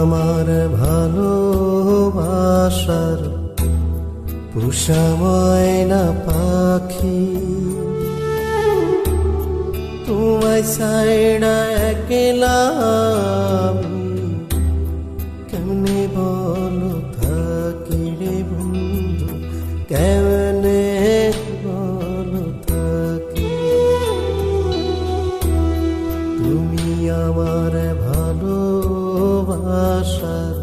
আমার ভালোবাসার পুষা ময়না পাখি। তোমায় সাইডা একলা কেমনে বলো থাকি রে বন্ধু, কেমনে বলো থাকি? তুমি আমার ভালোবাসার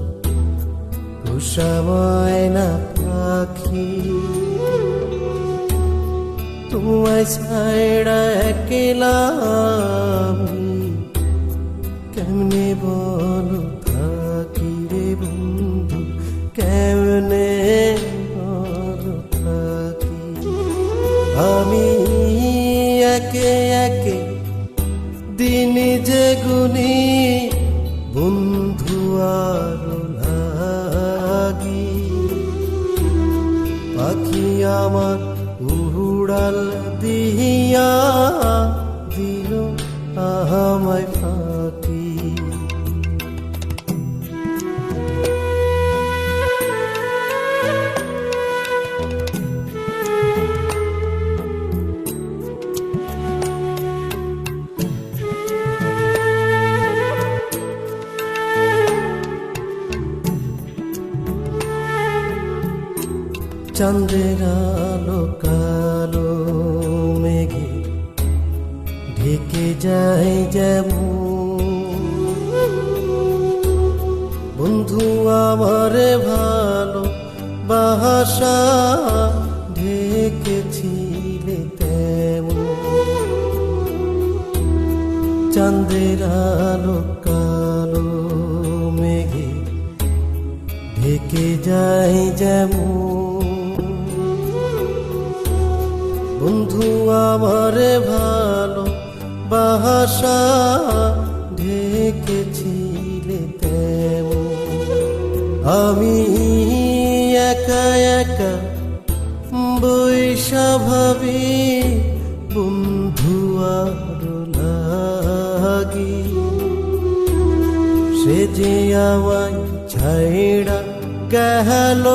উষাময় না পাখি। তোমায় ছাড়া একলা আমি কেমনে বলো থাকি রে বন্ধু, কেমনে বলো থাকি আমি একে চন্দ্রের আলো কালো মেঘে ঢেকে যায় যেমন। বন্ধু আমার ভালো বাসা ঢেকেছিলে তেমন। চন্দ্রের আলো কালো মেঘে ঢেকে যায় যেমন। বন্ধু আমার ভালো বাসা ঢেকেছিলে তেমন। আমি একা একা বৈশা ভাবি বন্ধু লাগি। সে যে আমায় ছাইড়া গেল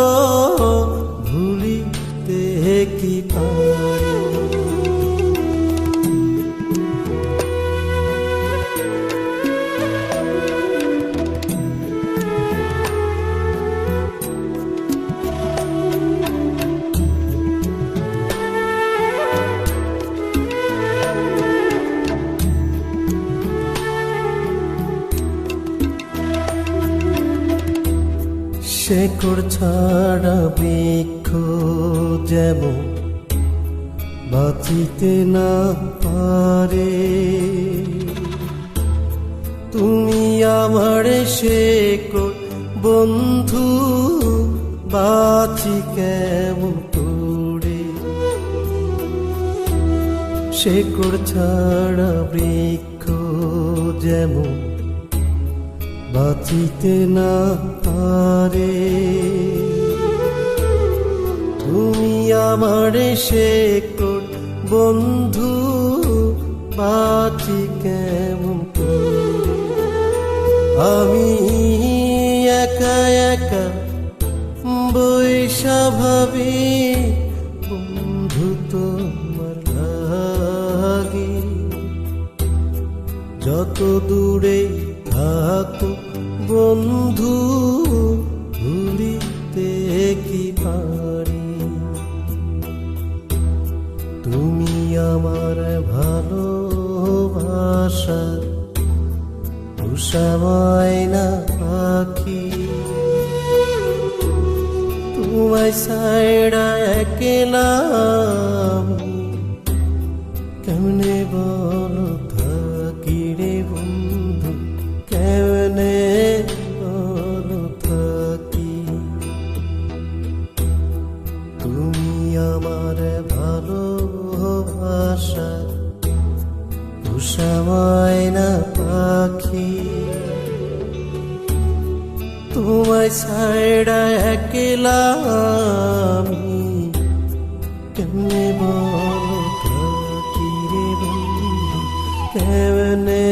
শেকড় ছাড়া বৃক্ষ যেমন বাঁচিতে না পারে। তুমি আমার শেকড় বন্ধু, বাঁচি কেমন করে? শেকড় ছাড়া বৃক্ষ যেমন বাঁচিতে না পারে তুমি আমার শেকড় বন্ধু, বাঁচি কেমন? আমি একা একা বৈশা ভাবি বন্ধু লাগি যত দূরে থাকো বন্ধু, ভুলিতে কি পারি? তুমি আমার ভালোবাসা তুষাময় না পাখি। তোমায় সাইডা একলা কেমনে বলো? আমার ভালো ভাষা তুষামায় না পাখি। তোমায় ছাড়া একলা আমি কেমনে বল কেমনে